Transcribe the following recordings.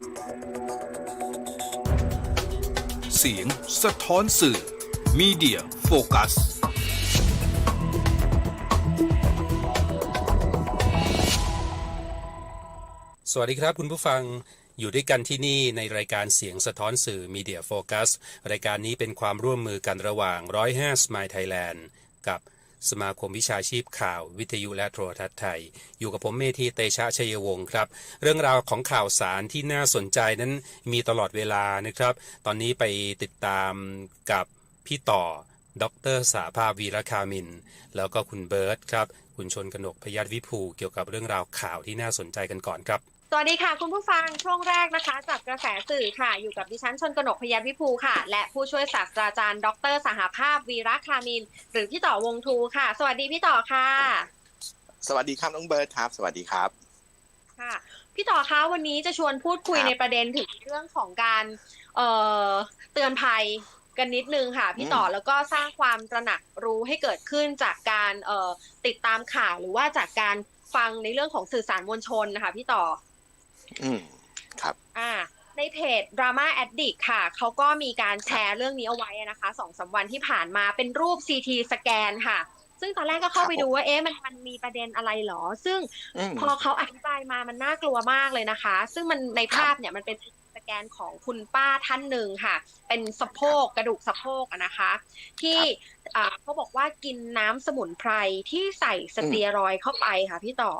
เสียงสะท้อนสื่อ Media Focus สวัสดีครับคุณผู้ฟังอยู่ด้วยกันที่นี่ในรายการเสียงสะท้อนสื่อ Media Focus รายการนี้เป็นความร่วมมือกันระหว่าง 105 Smile Thailand กับ สมาคมวิชาชีพข่าววิทยุและโทรทัศน์ไทย อยู่กับผมเมธีเตชะชัยวงศ์ครับ เรื่องราวของข่าวสารที่น่าสนใจนั้นมีตลอดเวลานะครับ ตอนนี้ไปติดตามกับพี่ต่อดรสาภาพวีรคามิน แล้วก็คุณเบิร์ตครับ คุณชนกนกพยัตวิภูเกี่ยวกับเรื่องราวข่าวที่น่าสนใจกันก่อนครับ สวัสดีค่ะ คุณผู้ฟังช่วงแรกนะคะจากกระแสสื่อค่ะ อยู่กับดิฉันชนกนกพยัญวิภูค่ะ และผู้ช่วยศาสตราจารย์ ดร สหภาพวีระคามิน หรือพี่ต่อวงทูค่ะ สวัสดีพี่ต่อค่ะ สวัสดีครับน้องเบิร์ดครับ สวัสดีครับค่ะ พี่ต่อคะวันนี้จะชวนพูดคุยครับในประเด็นถึงเรื่องของการเอ่อเตือนภัยกันนิดนึงค่ะ พี่ต่อแล้วก็สร้างความตระหนักรู้ให้เกิดขึ้นจากการเอ่อติดตามข่าวหรือว่าจากการฟังในเรื่องของสื่อสารมวลชนนะคะพี่ต่อ อืมครับ อ่า ในเพจ Drama Addict ค่ะ เขาก็มีการแชร์เรื่องนี้เอาไว้นะคะสองสามวันที่ผ่านมาเป็นรูป CT สแกนค่ะ ซึ่งตอนแรกก็เข้าไปครับผมดูว่าเอ๊ะมันมันมีประเด็นอะไรหรอ ซึ่งอืมพอเขาอธิบายมามันน่ากลัวมากเลยนะคะ ซึ่งมันในภาพเนี่ยมันเป็น สแกนของคุณป้าท่านหนึ่งค่ะ เป็นสะโพกกระดูกสะโพกอะนะคะ ที่อ่าเขาบอกว่ากินน้ำสมุนไพรที่ใส่สเตียรอยด์เข้าไปค่ะพี่ต่อ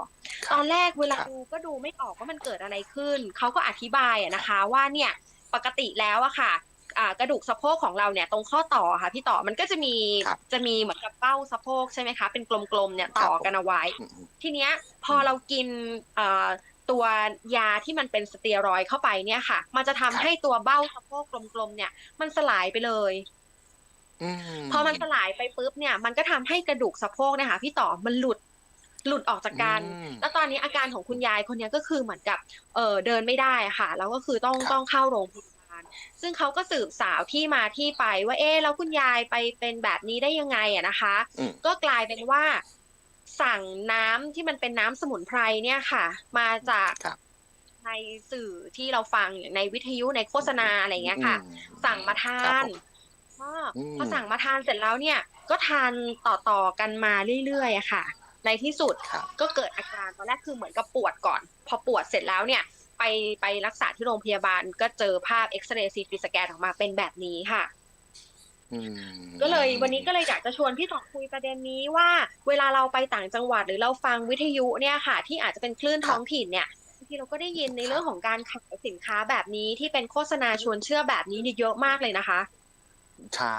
ตอนแรกเวลาครับดูก็ดูไม่ออกว่ามันเกิดอะไรขึ้น เขาก็อธิบายอะนะคะว่าเนี่ยปกติแล้วอะค่ะอ่ากระดูกสะโพกของเราเนี่ยตรงข้อต่อค่ะพี่ต่อมันก็จะมีครับจะมีเหมือนกับเป้าสะโพกใช่ไหมคะเป็นกลมๆเนี่ยต่อครับผมกันเอาไว้อืมทีเนี้ยพอเรากินเอ่อ ตัวยาที่มันเป็นสเตียรอยด์เข้าไปเนี่ยค่ะ มันจะทำครับให้ตัวเบ้าสะโพกกลมๆเนี่ย มันสลายไปเลยอืมพอมันสลายไปปุ๊บเนี่ย มันก็ทำให้กระดูกสะโพกเนี่ยค่ะพี่ต่อมันหลุดหลุดออกจากกันอืมแล้วตอนนี้อาการของคุณยายคนเนี้ยก็คือเหมือนกับ เออเดินไม่ได้อะค่ะ แล้วก็คือต้องครับต้องเข้าโรงพยาบาล ซึ่งเขาก็สืบสาวที่มาที่ไปว่า เอ๊ะแล้วคุณยายไปเป็นแบบนี้ได้ยังไงอะนะคะอืมก็กลายเป็นว่า สั่งน้ำที่มันเป็นน้ำสมุนไพรเนี่ยค่ะ มาจากครับในสื่อที่เราฟังอย่างในวิทยุในโฆษณาอะไรอย่างเงี้ยค่ะอืมสั่งมาทาครับนผมก็อืมพอสั่งมาทานเสร็จแล้วเนี่ย ก็ทานต่อๆกันมาเรื่อยๆอะค่ะ ในที่สุดครับก็เกิดอาการตอนแรกคือเหมือนกับปวดก่อน พอปวดเสร็จแล้วเนี่ยไปไปรักษาที่โรงพยาบาลก็เจอภาพเอ็กซเรย์ซีทีสแกนออกมาเป็นแบบนี้ค่ะอืม ก็เลยวันนี้ก็เลยอยากจะชวนพี่ต่อคุยประเด็นนี้ว่า เวลาเราไปต่างจังหวัดหรือเราฟังวิทยุเนี่ยค่ะ ที่อาจจะเป็นคลื่นท้องถิ่นเนี่ยทีเราก็ได้ยินในเรื่องของการขายสินค้าแบบนี้ที่เป็นโฆษณาชวนเชื่อแบบนี้นี่เยอะมากเลยนะคะ ใช่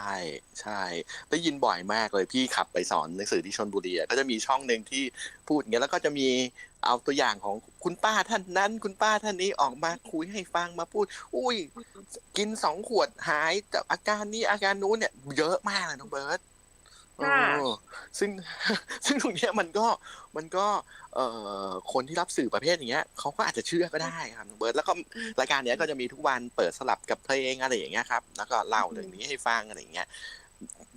ใช่ได้ยินบ่อยมากเลยพี่ขับไปสอนหนังสือที่ชนบุรีก็จะมีช่องหนึ่งที่พูดอย่างเงี้ยแล้วก็จะมีเอาตัวอย่างของคุณป้าท่านนั้น คุณป้าท่านนี้ออกมาคุยให้ฟังมาพูด อุ้ย กินสองขวดหายจากอาการนี้อาการนู้นเนี่ย เยอะมากเลยน้องเบิร์ต ซึ่งซึ่งตรงเนี้ยมันก็มันก็เอ่อคนที่รับสื่อประเภทอย่างเงี้ยเขาก็อาจจะเชื่อก็ได้ครับน้องเบิร์ตแล้วก็รายการเนี้ยก็จะมีทุกวันเปิดสลับกับเพลงอะไรอย่างเงี้ยครับแล้วก็เล่าเรื่องนี้ให้ฟังอะไรอย่างเงี้ย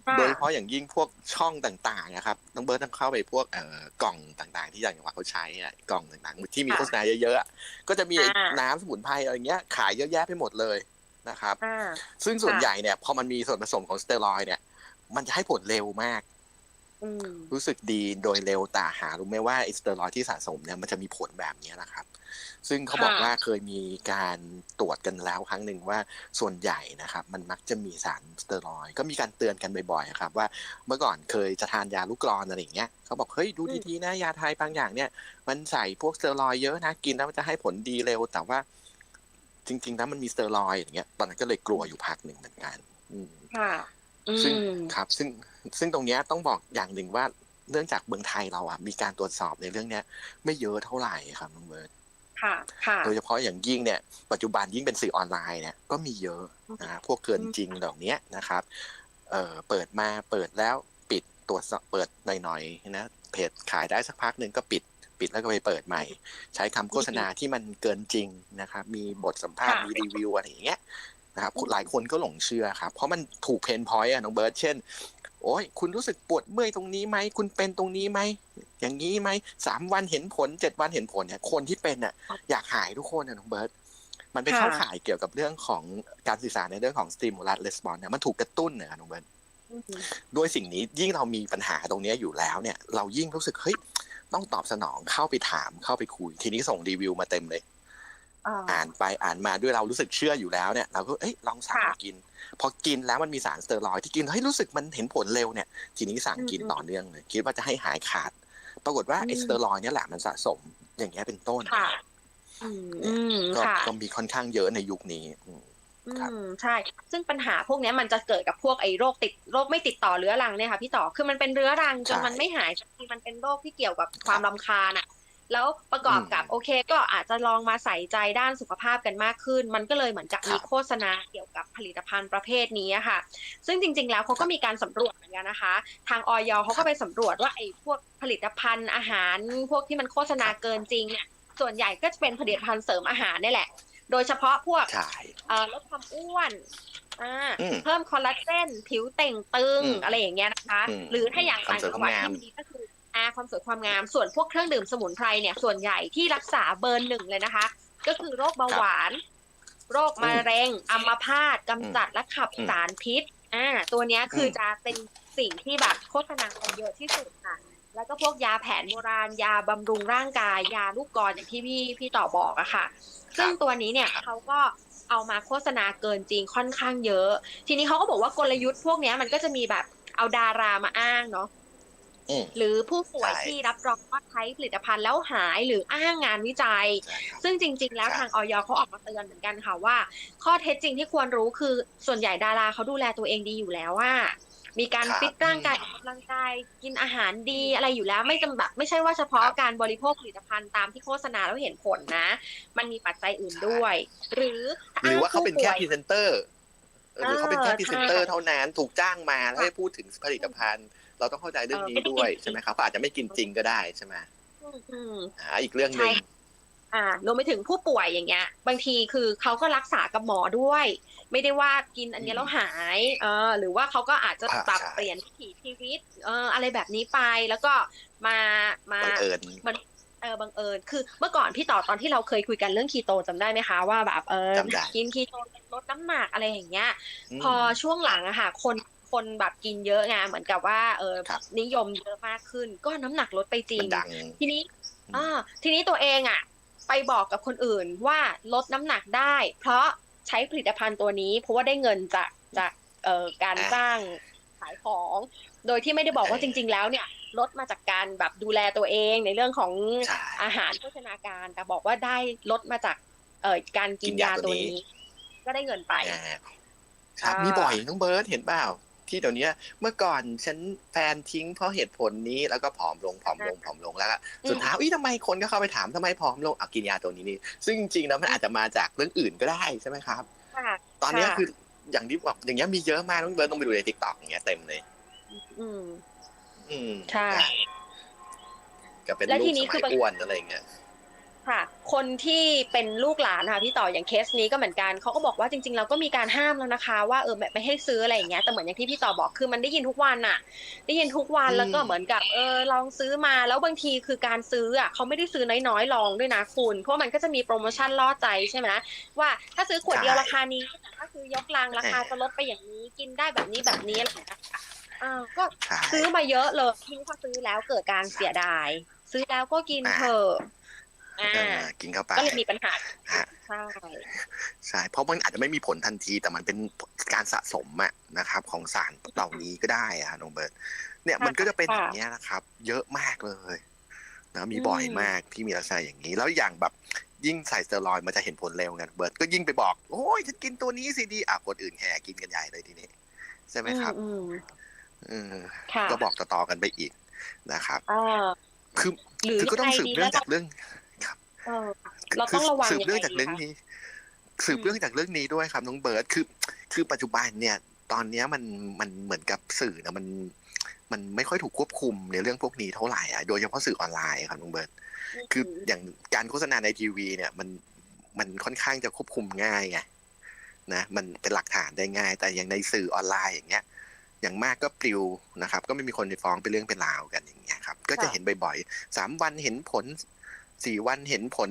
ค่ะโดยเฉพาะอย่างยิ่งพวกช่องต่างๆนะครับน้องเบิร์ตต้องเข้าไปพวกเอ่อกล่องต่างๆ ที่ต่างจังหวัดเขาใช้อะกล่องต่างๆ ที่มีค่ะโฆษณาเยอะๆอะก็จะมีอ่าน้ำสมุนไพรอะไรเงี้ยขายเยอะแยะไปหมดเลยนะครับอ่าซึ่งส่วนค่ะใหญ่เนี่ยพอมันมีส่วนผสมของสเตียรอยด์เนี่ย มันจะให้ผลเร็วมากอืมรู้สึกดีโดยเร็วแต่หารู้ไหมว่าไอสเตียรอยด์ที่สะสมเนี่ยมันจะมีผลแบบนี้นะครับ ซึ่งเขาบอกค่ะว่าเคยมีการตรวจกันแล้วครั้งหนึ่งว่าส่วนใหญ่นะครับ มันมักจะมีสารสเตียรอยด์ก็มีการเตือนกันบ่อยๆครับ ว่าเมื่อก่อนเคยจะทานยาลูกกรอนอะไรอย่างเงี้ยเขาบอกเฮ้ยดูดีๆนะยาไทยบางอย่างเนี่ย มันใส่พวกสเตียรอยด์เยอะนะกินแล้วมันจะให้ผลดีเร็วแต่ว่าจริงๆแล้วมันมีสเตียรอยด์อย่างเงี้ย ตอนนั้นก็เลยกลัวอยู่พักหนึ่งเหมือนกัน อืมค่ะอื ซึ่งมครับ ซึ่งซึ่งตรงเนี้ยต้องบอกอย่างหนึ่งว่าเนื่องจากเมืองไทยเราอะมีการตรวจสอบในเรื่องเนี้ย ไม่เยอะเท่าไหร่ครับน้องเบิร์ตค่ะค่ะโดยเฉพาะอย่างยิ่งเนี่ยปัจจุบันยิ่งเป็นสื่อออนไลน์เนี่ยก็มีเยอะนะพวกเกินจริงเหล่านี้นะครับเอ่อเปิดมาเปิดแล้วปิดตรวจสอบเปิดหน่อยๆนะเพจขายได้สักพักหนึ่งก็ปิดปิดแล้วก็ไปเปิดใหม่ ใช้คำโฆษณาที่มันเกินจริงนะครับ มีบทสัมภาษณ์ค่ะมีรีวิวอะไรอย่างเงี้ย นะครับหลายคนก็หลงเชื่อครับ เพราะมันถูกเพนพอยต์อะน้องเบิร์ตเช่น โอ้ยคุณรู้สึกปวดเมื่อยตรงนี้ไหม คุณเป็นตรงนี้ไหม อย่างนี้ไหมสามวันเห็นผลเจ็ดวันเห็นผลเนี่ยคนที่เป็นอะอยากหายทุกคนนะน้องเบิร์ตมันไปค่ะเข้าข่ายเกี่ยวกับเรื่องของการสื่อสารในเรื่องของ stimulus response เนี่ยมันถูกกระตุ้นเนี่ยน้องเบิร์ตอืมด้วยสิ่งนี้ยิ่งเรามีปัญหาตรงเนี้ยอยู่แล้วเนี่ย เรายิ่งรู้สึกเฮ้ยต้องตอบสนองเข้าไปถามเข้าไปคุย ทีนี้ส่งรีวิวมาเต็มเลยอ่า อ่านไปอ่านมาด้วยเรารู้สึกเชื่ออยู่แล้วเนี่ยเราก็เอ้ยลองสั่งค่ะมากิน พอกินแล้วมันมีสารสเตียรอยด์ที่กินเฮ้ยรู้สึกมันเห็นผลเร็วเนี่ย ทีนี้สั่งกินอืมต่อเนื่องเลยคิดว่าจะให้หายขาด ปรากฏว่าอืมไอ้สเตียรอยด์เนี่ยแหละมันสะสมอย่างเงี้ยเป็นต้นค่ะอืมอืมก็ค่ะก็มีค่อนข้างเยอะในยุคนี้อืมครับอืมใช่ ซึ่งปัญหาพวกเนี้ยมันจะเกิดกับพวกไอ้โรคติดโรคไม่ติดต่อเรื้อรังเนี่ยค่ะพี่ต่อคือมันเป็นเรื้อรังจนใช่มันไม่หายสักทีมันเป็นโรคที่เกี่ยวกับความรำคาญอะ แล้วประกอบกับอืมโอเค ก็อาจจะลองมาใส่ใจด้านสุขภาพกันมากขึ้น มันก็เลยเหมือนกับครับมีโฆษณาเกี่ยวกับผลิตภัณฑ์ประเภทนี้อะค่ะ ซึ่งจริง ๆ แล้วเขาก็มีการสำรวจเหมือนกันนะคะ ทางออยเขาก็ไปสำรวจว่าไอ้พวกผลิตภัณฑ์อาหารพวกที่มันโฆษณาเกินจริงเนี่ยส่วนใหญ่ก็จะเป็นผลิตภัณฑ์เสริมอาหารนี่แหละ โดยเฉพาะพวกใช่เอ่อลดความอ้วนอ่าอืมเพิ่มคอลลาเจนผิวเต่งตึงอืมอะไรอย่างเงี้ยนะคะอืมหรือถ้าอย่างความต่างสวยจังหวัดความงามที่มีก็คือ อาความสวยความงาม ส่วนพวกเครื่องดื่มสมุนไพรเนี่ยส่วนใหญ่ที่รักษาเบอร์หนึ่งเลยนะคะ ก็คือโรคเบาหวาน โรคมะเร็งอัมพาตกำจัดและขับอืมสารพิษอ่าตัวเนี้ยคืออมจะเป็นสิ่งที่แบบโฆษณากันเยอะที่สุดค่ะ แล้วก็พวกยาแผนโบราณ ยาบำรุงร่างกาย ยาลูกกรอนอย่างที่พี่พี่ต่อบอกอะค่ะ ซึ่งตัวนี้เนี่ยเขาก็เอามาโฆษณาเกินจริงค่อนข้างเยอะ ทีนี้เขาก็บอกว่ากลยุทธ์พวกเนี้ยมันก็จะมีแบบเอาดารามาอ้างเนาะอืม หรือผู้ป่วยใช่ที่รับรองว่าใช้ผลิตภัณฑ์แล้วหายหรืออ้างงานวิจัยใช่ครับซึ่งจริง ๆ แล้วครับทางออยเขาออกมาเตือนเหมือนกันค่ะว่า ข้อเท็จจริงที่ควรรู้คือส่วนใหญ่ดาราเขาดูแลตัวเองดีอยู่แล้วว่ามีการครับฟิตร่างกายออกกำลังกายกินอาหารดีอะไรอยู่แล้วไม่จำแบบไม่ใช่ว่าเฉพาะครับการบริโภคผลิตภัณฑ์ตามที่โฆษณาแล้วเห็นผลนะ มันมีปัจจัยอื่นด้วย หรือหรือว่าเขาเป็นแค่อ้งพรีผู้ป่วยเซนเตอร์เออหรือเขาเป็นแค่เออพรีเซนเตอร์ใช่เท่านั้นถูกจ้างมาแล้วให้พูดถึงผลิตภัณฑ์ เราต้องเข้าใจเรื่องนี้เออไม่ได้ด้วยกินจริงใช่ไหมครับเขาอาจจะไม่กินจริงก็ได้ใช่ไหมอืมอ่าอีกเรื่องหนึ่งใช่อ่ารวมไปถึงผู้ป่วยอย่างเงี้ย บางทีคือเขาก็รักษากับหมอด้วย ไม่ได้ว่ากินอันเนี้ยแล้วหายเออหรือว่าเขาก็อาจจะครับปรับใช่เปลี่ยนวิถีชีวิตเอออะไรแบบนี้ไปแล้วก็มามาบังเอิญเออบังเอิญคือเมื่อก่อนพี่ต่อตอนที่เราเคยคุยกันเรื่องคีโตจำได้ไหมคะว่าแบบเออจำได้กินคีโตลดน้ำหนักอะไรอย่างเงี้ยมพอช่วงหลังอะค่ะ คน คนแบบกินเยอะไงเหมือนกับว่าเออครับนิยมเยอะมากขึ้น ก็น้ำหนักลดไปจริมังนดังทีนี้อืมอ่าทีนี้ตัวเองอะ ไปบอกกับคนอื่นว่าลดน้ำหนักได้ เพราะใช้ผลิตภัณฑ์ตัวนี้ เพราะว่าได้เงินจากจากเอ่อการจ้างขายของ โดยที่ไม่ได้บอกว่าจริง ๆ แล้วเนี่ยลดมาจากการแบบดูแลตัวเองในเรื่องของใช่อาหารโภชนาการ แต่บอกว่าได้ลดมาจากเอ่อการกินกินยายาตัตัววนี้นี้ ก็ได้เงินไปอ่าครับอ่ามีมีบ่อยน้องเบิร์ตเห็นเปล่า ที่เดี๋ยวนี้เมื่อก่อนฉันแฟนทิ้งเพราะเหตุผลนี้แล้วก็ผอมลงผอมลงผอมลงแล้วก็สุดท้ายอีทำไมคนก็เข้าไปถามทำไมผอมลงอะกินยาตัวนี้นี่ซึ่งจริงๆแล้วมันอาจจะมาจากเรื่องอื่นก็ได้ใช่ไหมครับค่ะตอนเนี้ยค่ะคืออย่างที่บอกอย่างเงี้ยมีเยอะมากน้องเบิร์ตต้องไปดูในทิกตอกอย่างเงี้ยเต็มเลย อืมอืมใช่ก็เป็นและลูทีกนี้สคืมัอยบางอ้วนอะไรอย่างเงี้ย ค่ะ คนที่เป็นลูกหลานค่ะพี่ต่ออย่างเคสนี้ก็เหมือนกันเขาก็บอกว่าจริงๆเราก็มีการห้ามแล้วนะคะ ว่าเออแบบไม่ให้ซื้ออะไรอย่างเงี้ยแต่เหมือนอย่างที่พี่ต่อบอกคือมันได้ยินทุกวันอะได้ยินทุกวันอืมแล้วก็เหมือนกับเออลองซื้อมาแล้วบางทีคือการซื้ออะเขาไม่ได้ซื้อน้อยๆลองด้วยนะคุณ เพราะมันก็จะมีโปรโมชั่นล่อใจใช่ไหมว่าถ้าซื้อขวดเดียวราคานี้แต่ถ้าซื้อยกลังราคาจะลดไปอย่างนี้กินได้แบบนี้แบบนี้อะไรอย่างเงี้ยค่ะอ่าก็ใช่ซื้อมาเยอะเลยทีนี้พอซื้อแล้วเกิดการเสียดาย ซื้อแล้วก็กินอ่าเถอะอ่าเออ กินเข้าไปก็เลยมีปัญหาฮะใช่ใช่เพราะมันอาจจะไม่มีผลทันทีแต่มันเป็นการสะสมอะนะครับ ของสารเหล่านี้ก็ได้อะน้องเบิร์ตเนี่ยมันก็จะเป็นอย่างเงี้ยนะครับ เยอะมากเลยนะมีบ่อยมากที่มีลักษณะอย่างนี้ แล้วอย่างแบบยิ่งใส่สเตียรอยด์มันจะเห็นผลเร็วไงเบิร์ตก็ยิ่งไปบอก โอ้ยฉันกินตัวนี้สิดีอะคนอื่นแห่กินกันใหญ่เลยทีนี้ใช่ไหมครับอืมเออค่ะก็บอกต่อๆกันไปอีกนะครับอ่าคือหรือคือก็ต้องสืบเรื่องจากยังไงดีเรื่อง เออเราต้องระวังสืบเรื่องยังไงจากเรื่องดีคะนี้ สืบเรื่องจากเรื่องนี้ด้วยครับน้องเบิร์ตคือ คือปัจจุบันเนี่ย ตอนเนี้ยมันมันเหมือนกับสื่อนะมัน มันไม่ค่อยถูกควบคุมในเรื่องพวกนี้เท่าไหร่อะโดยเฉพาะสื่อออนไลน์ครับน้องเบิร์ตคืออย่างการโฆษณาในทีวี เนี่ย มันมันค่อนข้างจะควบคุมง่ายไงนะมันเป็นหลักฐานได้ง่าย แต่อย่างในสื่อออนไลน์อย่างเงี้ย อย่างมากก็ปลิวนะครับ ก็ไม่มีคนไปฟ้องเป็นเรื่องเป็นราวกันอย่างเงี้ยครับ ก็จะเห็นบ่อยๆสามวันเห็นผล สี่วันเห็นผล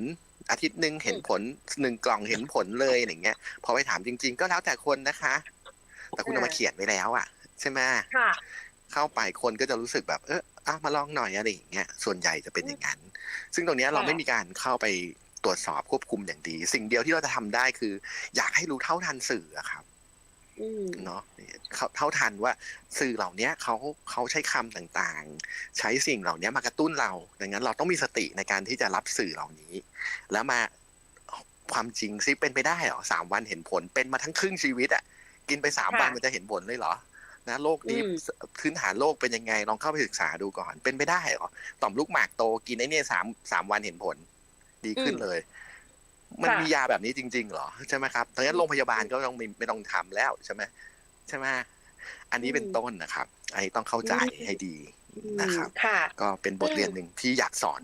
อาทิตย์หนึ่งเห็นผลหนึ่งกล่องเห็นผลเลยอย่างเงี้ย พอไปถามจริง ๆ ก็แล้วแต่คนนะคะ แต่คุณเอามาเขียนไว้แล้วอะ ใช่ไหมค่ะเข้าไปคนก็จะรู้สึกแบบ เออเอามาลองหน่อยอะไรอย่างเงี้ยส่วนใหญ่จะเป็นอย่างนั้น ซึ่งตรงเนี้ยเราค่ะไม่มีการเข้าไปตรวจสอบควบคุมอย่างดี สิ่งเดียวที่เราจะทำได้คือ อยากให้รู้เท่าทันสื่ออะครับอืม เนาะเขาเท่าทันว่าสื่อเหล่าเนี้ยเขาเขาใช้คำต่างๆ ใช้สิ่งเหล่านี้มากระตุ้นเรา ดังนั้นเราต้องมีสติในการที่จะรับสื่อเหล่านี้ แล้วมาความจริงซิเป็นไปได้เหรอสามวันเห็นผลเป็นมาทั้งครึ่งชีวิตอะกินไปสามค่ะวันมันจะเห็นผลเลยเหรอนะโลกนี้อืมพื้นฐานโลกเป็นยังไงลองเข้าไปศึกษาดูก่อนเป็นไปได้เหรอต่อมลูกหมากโตกินไอ้เนี่ยสามสามวันเห็นผล ดีขึ้นเลย มันค่ะมียาแบบนี้จริง ๆ เหรอใช่ไหมครับดังนั้นโรงพยาบาลก็ต้องไม่ไม่ต้องทำแล้วใช่ไหมใช่ไหมอันนี้เป็นต้นนะครับอันนี้ต้องเข้าใจให้ดีนะครับค่ะก็เป็นบทเรียนหนึ่งที่อยากสอน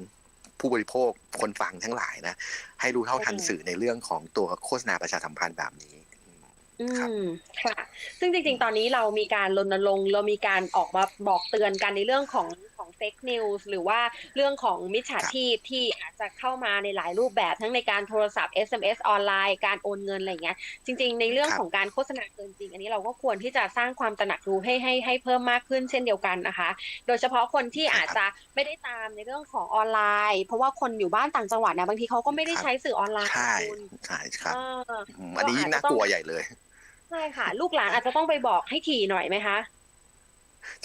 ผู้บริโภคคนฟังทั้งหลายนะ ให้รู้เท่าทันอืมสื่อในเรื่องของตัวโฆษณาประชาสัมพันธ์แบบนี้อืครับมค่ะ ซึ่งจริงๆ ตอนนี้เรามีการรณรงค์เรามีการออกมาบอกเตือนกันในเรื่องของของ เฟกนิวส์หรือว่าเรื่องของมิจฉาชีพที่อาจจะเข้ามาในหลายรูปแบบทั้งในการโทรศัพท์ SMS ออนไลน์การโอนเงินอะไรอย่างเงี้ยจริง ๆ ในเรื่องครับของการโฆษณาเกินจริง อันนี้เราก็ควรที่จะสร้างความตระหนักรู้ให้ให้ให้เพิ่มมากขึ้นเช่นเดียวกันนะคะ โดยเฉพาะคนที่ครับอาจจะไม่ได้ตามในเรื่องของออนไลน์ เพราะว่าคนอยู่บ้านต่างจังหวัดเนี่ยบางทีเขาก็ไม่ได้ครับใช้สื่อออนไลน์ใช่คุณใช่ครับเออมอันนี้ยิ่งน่ากลัวใหญ่เลยใช่ค่ะ ลูกหลานอาจจะต้องไปบอกให้ถี่หน่อยไหมคะ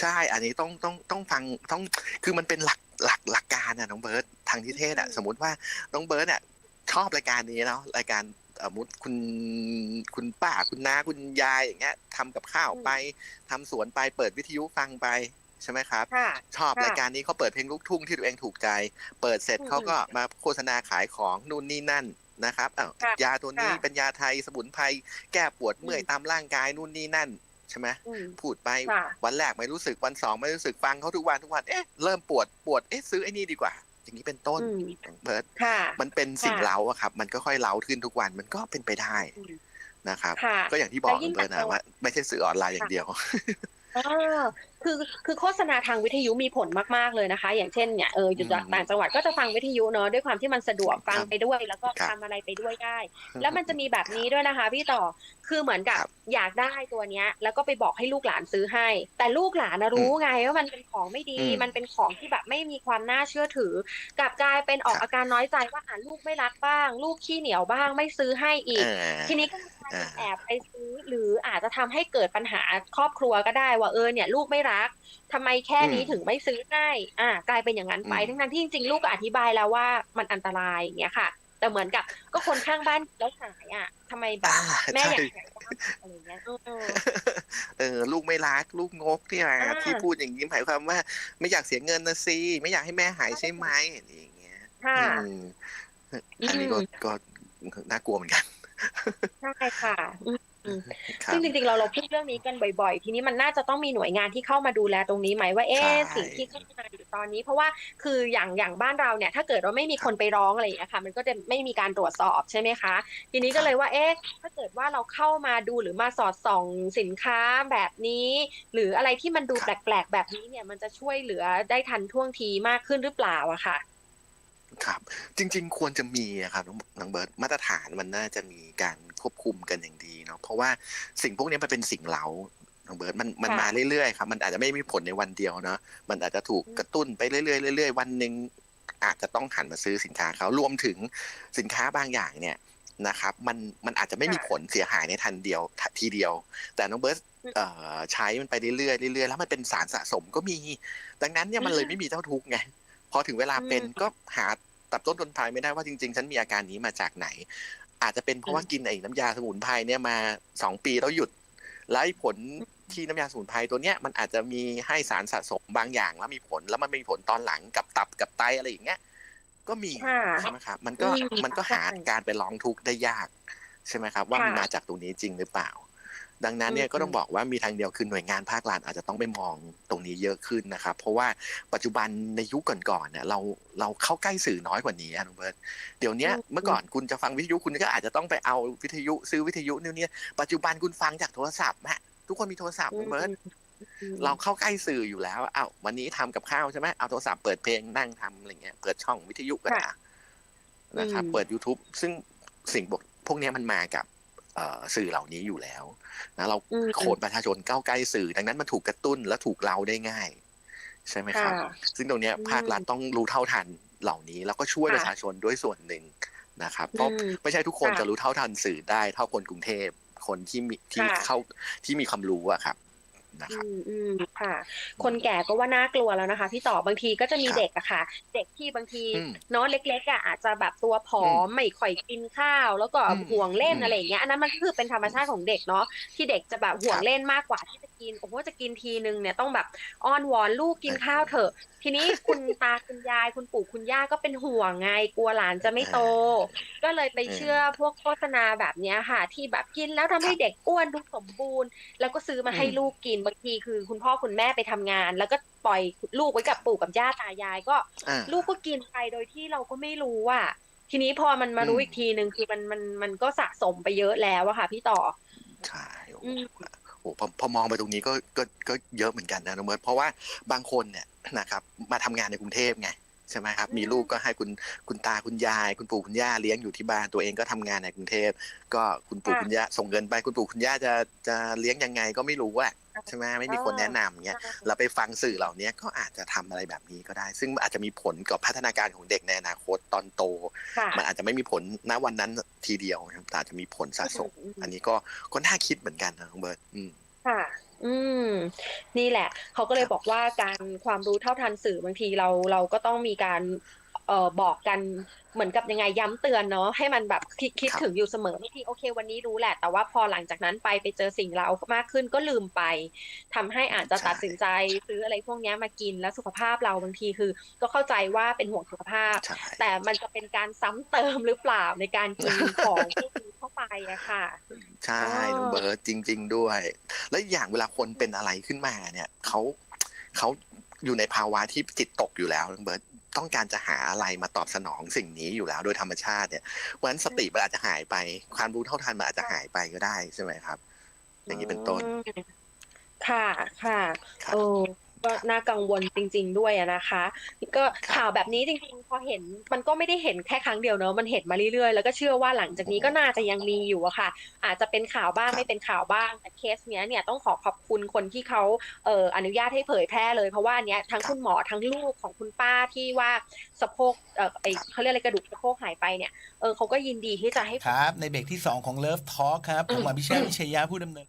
ใช่ อันนี้ต้องต้องต้องฟังต้องคือมันเป็นหลักหลักหลักการนะน้องเบิร์ตทางนิเทศอะอืมสมมติว่าน้องเบิร์ตอะชอบรายการนี้เนาะรายการเอ่อมุดคุณคุณป้าคุณน้าคุณยายอย่างเงี้ยทำกับข้าวไปทำสวนไปเปิดวิทยุฟังไปใช่ไหมครับค่ะชอบค่ะรายการนี้เขาเปิดเพลงลูกทุ่งที่ตัวเองถูกใจ เปิดเสร็จอืมเขาก็มาโฆษณาขายของนู่นนี่นั่นนะครับอ้าวค่ะยาตัวนี้ค่ะเป็นยาไทยสมุนไพรแก้ปวดเมื่อยอืมตามร่างกายนู่นนี่นั่น ใช่ไหมอืมพูดไปค่ะวันแรกไม่รู้สึกวันสองไม่รู้สึกฟังเขาทุกวันทุกวันเอ๊ะเริ่มปวดปวดเอ๊ะซื้อไอ้นี่ดีกว่า อย่างนี้เป็นต้นอืมเบิร์ตค่ะมันเป็นสิ่งค่ะเล้าอะครับ มันก็ค่อยเล้าขึ้นทุกวันมันก็เป็นไปได้อืมนะครับค่ะก็อย่างที่บอกแล้วยิ่งเบิร์ตต่างจันะงหวัดว่า ไม่ใช่สื่อออนไลน์อย่างเดียวอ่า คือคือโฆษณาทางวิทยุมีผลมากๆเลยนะคะ อย่างเช่นเนี่ยเอออยู่อืมต่างจังหวัดก็จะฟังวิทยุเนอะด้วยความที่มันสะดวกฟังครับไปด้วย แล้วก็ครับทำอะไรไปด้วยได้ แล้วมันจะมีแบบนี้ด้วยนะคะ พี่ต่อคือเหมือนกับครับอยากได้ตัวเนี้ย แล้วก็ไปบอกให้ลูกหลานซื้อให้ แต่ลูกหลานนะรู้ไงว่ามันเป็นของไม่ดีอืมมันเป็นของที่แบบไม่มีความน่าเชื่อถือ กลับกลายเป็นออกครับอาการน้อยใจว่าอ่าลูกไม่รักบ้าง ลูกขี้เหนียวบ้างไม่ซื้อให้อีกเออทีนี้ก็อ่าแอบไปซื้อหรืออาจจะทำให้เกิดปัญหาครอบครัวก็ได้ว่าเออเนี่ยลูกไม่รักทำไมแค่นี้อืมถึงไม่ซื้อให้อ่ากลายเป็นอย่างนั้นไปอืมทั้งนั้นที่จริงๆลูกก็อธิบายแล้วว่ามันอันตรายอย่างเงี้ยค่ะ แต่เหมือนกับก็คนข้างบ้านแล้วหายอะทำไมแบบอ่าแม่ใช่อยากหายบ้างอะไรเงี้ยเออเออเออลูกไม่รักลูกงกเนี่ยอ่าที่พูดอย่างนี้หมายความว่า ไม่อยากเสียเงินนะสิไม่อยากให้แม่หายใช่ไหมอย่างเงี้ยค่ะอืมอันนี้ก็อืมก็น่ากลัวเหมือนกันใช่ค่ะอืมอืม ครับซึ่งจริงๆ เราเราพูดเรื่องนี้กันบ่อยๆ ทีนี้มันน่าจะต้องมีหน่วยงานที่เข้ามาดูแลตรงนี้ไหมว่าเอ๊ะใช่ สิ่งที่เข้ามาอยู่ตอนนี้ เพราะว่าคืออย่างอย่างบ้านเราเนี่ย ถ้าเกิดว่าไม่มีคนไปร้องอะไรอย่างเงี้ยค่ะ มันก็จะไม่มีการตรวจสอบใช่ไหมคะ ทีนี้ก็เลยว่าเอ๊ะถ้าเกิดว่าเราเข้ามาดูหรือมาสอดส่องสินค้าแบบนี้ หรืออะไรที่มันดูครับแปลกๆ แบบนี้เนี่ยมันจะช่วยเหลือได้ทันท่วงทีมากขึ้นหรือเปล่าอะค่ะ ครับ จริง ๆ ควรจะมีอะครับน้องน้องเบิร์ตมาตรฐานมันน่าจะมีการ ควบคุมกันอย่างดีเนาะเพราะว่าสิ่งพวกนี้มันเป็นสิ่งเล้าน้องเบิร์ตมันมันค่ะมาเรื่อยๆครับมันอาจจะไม่มีผลในวันเดียวเนาะมันอาจจะถูกอืมกระตุ้นไปเรื่อยๆเรื่อยๆวันหนึ่งอาจจะต้องหันมาซื้อสินค้าเขารวมถึงสินค้าบางอย่างเนี่ยนะครับ มันมันอาจจะไม่มีผลเสียหายในทันเดียวทีเดียว แต่น้องเบิร์ตเอ่อใช้มันไปเรื่อยๆเรื่อยๆแล้วมันเป็นสารสะสมก็มี ดังนั้นเนี่ยมันเลยไม่มีเจ้าทุกข์ไงพอถึงเวลาเป็นอืมก็หาตับต้นตนปลายไม่ได้ว่าจริงๆ ฉันมีอาการนี้มาจากไหน อาจจะเป็นเพราะว่ากินไอ้น้ำยาสมุนไพรเนี่ยมาสองปีแล้วหยุดแล้วไอ้ผลที่น้ำยาสมุนไพรตัวเนี้ยมันอาจจะมีให้สารสะสมบางอย่างแล้วมีผลแล้วมันมีผลตอนหลังกับตับกับไตอะไรอย่างเงี้ยก็มีค่ะใช่ไหมครับ มันก็อืมมันก็หาใช่การไปร้องทุกข์ได้ยาก ใช่ไหมครับ ว่าค่ะมันมาจากตรงนี้จริงหรือเปล่า ดังนั้นเนี่ยอืมก็ต้องบอกว่ามีทางเดียวคือหน่วยงานภาครัฐอาจจะต้องไปมองตรงนี้เยอะขึ้นนะครับ เพราะว่าปัจจุบันในยุคก่อนๆเนี่ยเราเราเข้าใกล้สื่อน้อยกว่านี้อะน้องเบิร์ตเดี๋ยวเนี้ยเมื่อก่อนคุณจะฟังวิทยุคุณก็อาจจะต้องไปเอาวิทยุซื้อวิทยุเนี่ยเนี่ยปัจจุบันคุณฟังจากโทรศัพท์ฮะทุกคนมีโทรศัพท์น้องเบิร์ตอืมเราเข้าใกล้สื่ออยู่แล้วอ้าววันนี้ทำกับข้าวใช่ไหมเอาโทรศัพท์เปิดเพลงนั่งทำอะไรเงี้ยเปิดช่องวิทยุก็ได้ค่ะเนะครับอืมเปิด YouTube ซึ่งสิ่งพวกพวกเนี้ยมันมากับเอ่อ สื่อเหล่านี้อยู่แล้วนะเราอืมโคนประชาชนก้าวใกล้สื่อ ดังนั้นมันถูกกระตุ้นและถูกเราได้ง่าย ใช่ไหมครับค่ะซึ่งตรงเนี้ยอืมภาครัฐต้องรู้เท่าทันเหล่านี้ แล้วก็ช่วยค่ะประชาชนด้วยส่วนหนึ่งนะครับเพราะอืมไม่ใช่ทุกคนค่ะจะรู้เท่าทันสื่อได้เท่าคนกรุงเทพคนที่มีที่ค่ะเข้าที่มีความรู้อะครับ นะครับอืมอืมค่ะ คนแก่ก็ว่าน่ากลัวแล้วนะคะ พี่ต่อบางทีก็จะมีครับเด็กอะค่ะ เด็กที่บางทีอืมเน้องเล็กๆอะอาจจะแบบตัวผอมไม่ค่อยกินข้าว แล้วก็อืมห่วงเล่นอืมอะไรอย่างเงี้ยอันนั้นมันก็คือเป็นธรรมชาติของเด็กเนาะที่เด็กจะแบบห่วงครับเล่นมากกว่าที่จะกินโอ้โหจะกินทีนึงเนี่ยต้องแบบอ้อนวอนลูกกินข้าวเถอะ ทีนี้คุณตาคุณยายคุณปู่คุณย่าก็เป็นห่วงไงกลัวหลานจะไม่โต ก็เลยไปเชื่อพวกโฆษณาแบบเนี้ยค่ะ ที่แบบกินแล้วทำให้เด็กอ้วนดูสมบูรณ์ แล้วก็ซื้อมาให้อืมลูกกินบางทีคือคุณพ่อคุณแม่ไปทำงาน แล้วก็ปล่อยลูกไว้กับปู่กับย่าตายายก็อ่าลูกก็กินไปโดยที่เราก็ไม่รู้อะทีนี้พอมันมารู้อืมอีกทีหนึ่งคือมันมันมันก็สะสมไปเยอะแล้วอะค่ะพี่ต่อใช่โอ้อืมโหพอพอมองไปตรงนี้ก็ก็ก็เยอะเหมือนกันนะน้องเมิร์ดเพราะว่าบางคนเนี่ยนะครับมาทำงานในกรุงเทพไง ใช่ไหมครับอืมมีลูกก็ให้คุณคุณตาคุณยาย คุณปู่คุณย่าเลี้ยงอยู่ที่บ้านตัวเองก็ทำงานในกรุงเทพก็คุณปู่คุณย่าส่งเงินไปคุณปู่คุณย่าจะจะเลี้ยงยังไงก็ไม่รู้อะใช่ไหมไม่มีคนแนะนำเงี้ยเราไปฟังสื่อเหล่านี้ก็อาจจะทำอะไรแบบนี้ก็ได้ ซึ่งอาจจะมีผลกับพัฒนาการของเด็กในอนาคตตอนโตค่ะมันอาจจะไม่มีผลณวันนั้นทีเดียวนะครับแต่อาจจะมีผลสะสมอืมอันนี้ก็ก็น่าคิดเหมือนกันนะน้องเบิร์ตอืมค่ะ อืม นี่แหละ เขาก็เลยบอกว่าการความรู้เท่าทันสื่อบางทีเราเราก็ต้องมีการเอ่อบอกกันเหมือนกับยังไงย้ำเตือนเนาะให้มันแบบคิดคิดถึงอยู่เสมอบางทีโอเค วันนี้รู้แหละ แต่ว่าพอหลังจากนั้นไปไปเจอสิ่งเรามากขึ้นก็ลืมไปทำให้อาจจะตัดสินใจซื้ออะไรพวกนี้มากินแล้วสุขภาพเราบางทีคือ ก็เข้าใจว่าเป็นห่วงสุขภาพ แต่มันจะเป็นการซ้ำเติมหรือเปล่าในการกินของพวกนี้เข้าไปอะค่ะ ใช่อ๋อน้องเบิร์ตจริง ๆ ด้วย และอีกอย่างเวลาคนเป็นอะไรขึ้นมาเนี่ยเขาเขาอยู่ในภาวะที่จิตตกอยู่แล้วน้องเบิร์ตต้องการจะหาอะไรมาตอบสนองสิ่งนี้อยู่แล้วโดยธรรมชาติเนี่ยเพราะฉะนั้นสติมันอาจจะหายไป ความรู้เท่าทันมันอาจจะหายไปก็ได้ใช่ไหมครับ อย่างนี้เป็นต้นอืมค่ะค่ะครับโอ้ ก็น่ากังวลจริง ๆ ด้วยอะนะคะก็ครับข่าวแบบนี้จริงๆพอเห็นมันก็ไม่ได้เห็นแค่ครั้งเดียวเนอะมันเห็นมาเรื่อยๆ แล้วก็เชื่อว่าหลังจากนี้ก็น่าจะยังมีอยู่อะค่ะ อาจจะเป็นข่าวบ้างครับไม่เป็นข่าวบ้างแต่เคสเนี้ยเนี่ยต้องขอขอบคุณคนที่เขาเอ่ออนุญาตให้เผยแพร่เลยเพราะว่าอันเนี้ยทั้งคุณหมอทั้งลูกของคุณป้าที่ว่าสะโพกเอ่อไอเขาเรียกอะไรกระดูกสะโพกหายไปเนี่ยเออเขาก็ยินดีที่จะให้ครับในเบรกที่ 2 ของ Love Talk ครับผมอภิเชษฐ์วิชยาผู้ดำเนิน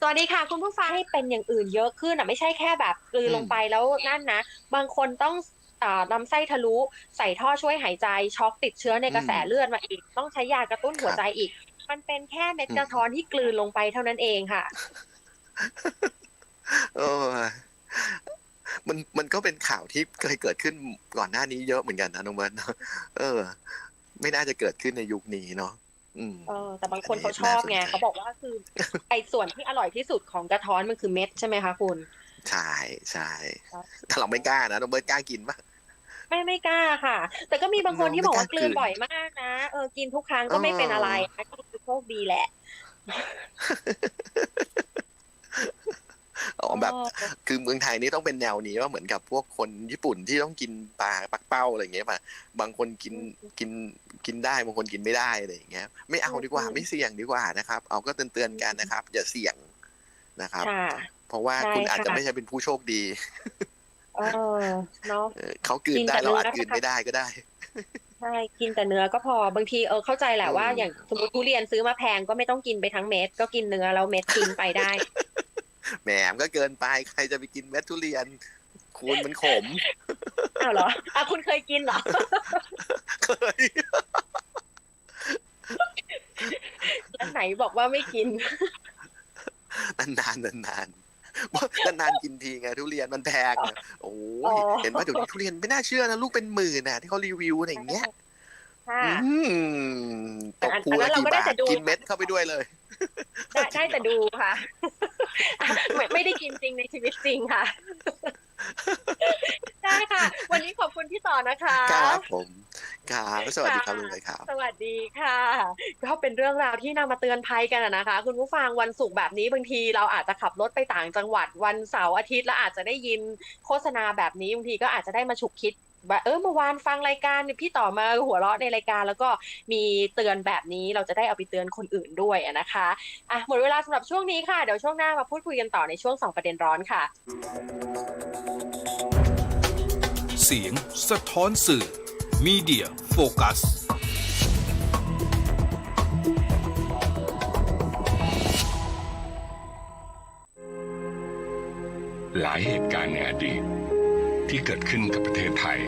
สวัสดีค่ะ คุณผู้ฟังให้เป็นอย่างอื่นเยอะขึ้นอะไม่ใช่แค่แบบกลืนลงไปแล้วนั่นนะ บางคนต้องอ่าลำไส้ทะลุใส่ท่อช่วยหายใจช็อกติดเชื้อในกระแสเลือดมาอีก ต้องใช้ยากระตุ้นหัวใจอีก มันเป็นแค่เม็ดกระท้อนที่กลืนลงไปเท่านั้นเองค่ะเออมันมันก็เป็นข่าวที่เคยเกิดขึ้นก่อนหน้านี้เยอะเหมือนกันนะน้องเบิร์ตเนอะเออ ไม่น่าจะเกิดขึ้นในยุคนี้เนาะอืม เออแต่บางคนเขาชอบไงน่าสนใจเขาบอกว่าคือ ไอ้ส่วนที่อร่อยที่สุดของกระท้อนมันคือเม็ดใช่ไหมคะคุณใช่ใช่ครับแต่เราไม่กล้านะน้องเบิร์ตกล้ากินปะไม่ไม่กล้าค่ะ แต่ก็มีบางคนที่บอกว่าไม่กกล้าลืนกลืนบ่อยมากนะเออกินทุกครั้งก็ไม่เป็นอะไรนะก็คือโชคดีแหละอ๋อแบบอ๋อคือเมืองไทยนี่ต้องเป็นแนวนี้ว่าเหมือนกับพวกคนญี่ปุ่นที่ต้องกินปลาปักเป้าอะไรอย่างเงี้ยป่ะบางคนกินกิน กินได้บางคนกินไม่ได้อะไรอย่างเงี้ยไม่เอาดีกว่าอืมไม่เสี่ยงดีกว่านะครับ เอาก็เตือนๆกันนะครับ อย่าเสี่ยงนะครับค่ะเพราะว่าใช่คุณอาจจะค่ะไม่ใช่เป็นผู้โชคดีเออเนาะเออเขากลืนกินได้แต่เราอาจเนื้อกลืนไม่ได้ก็ได้ใช่กินแต่เนื้อก็พอบางทีเออเข้าใจแหละว่าอืมอย่างสมมติทุเรียนซื้อมาแพงก็ไม่ต้องกินไปทั้งเม็ดก็กินเนื้อแล้วเม็ดทิ้งไปได้แหมมันก็เกินไปใครจะไปกินเม็ดทุเรียนคุณมันขมอ้าวเหรออะคุณเคยกินเหรอเคย แล้ วไหนบอกว่าไม่กิน นานๆนานๆว่านานๆกินทีไงทุเรียนมันแพงอะโอ้อ๋ยอเห็นว่าเดี๋ยวนี้ทุเรียนไม่น่าเชื่อนะลูกเป็นหมื่นนะที่เขารีวิวอะไรอย่างเงี้ยค่ะ อืมตกอันภูอันนั้ละนเรากี่ก็ได้บาทแต่ดูกินเม็ดเข้าไปด้วยเลย ได้ได้แต่ดูค่ะ ไม่ไม่ได้กินจริงในชีวิตจริงค่ะ ได้ค่ะ วันนี้ขอบคุณพี่ต่อนะคะ ครับผม ครับสวัสดีครับลุงเลยครับ สวัสดีค่ะ ก็เป็นเรื่องราวที่นำมาเตือนภัยกันอะนะคะ คุณผู้ฟังวันศุกร์แบบนี้บางทีเราอาจจะขับรถไปต่างจังหวัดวันเสาร์อาทิตย์แล้วอาจจะได้ยินโฆษณาแบบนี้บางทีก็อาจจะได้มาฉุกคิดว่าเออเมื่อวานฟังรายการพี่ต่อมาหัวเราะในรายการ แล้วก็มีเตือนแบบนี้เราจะได้เอาไปเตือนคนอื่นด้วยอะนะคะอะหมดเวลาสำหรับช่วงนี้ค่ะเดี๋ยวช่วงหน้ามาพูดคุยกันต่อในช่วงสองประเด็นร้อนค่ะ เสียงสะท้อนสื่อ Media Focus หลายเหตุการณ์ในอดีตที่เกิดขึ้นกับประเทศไทย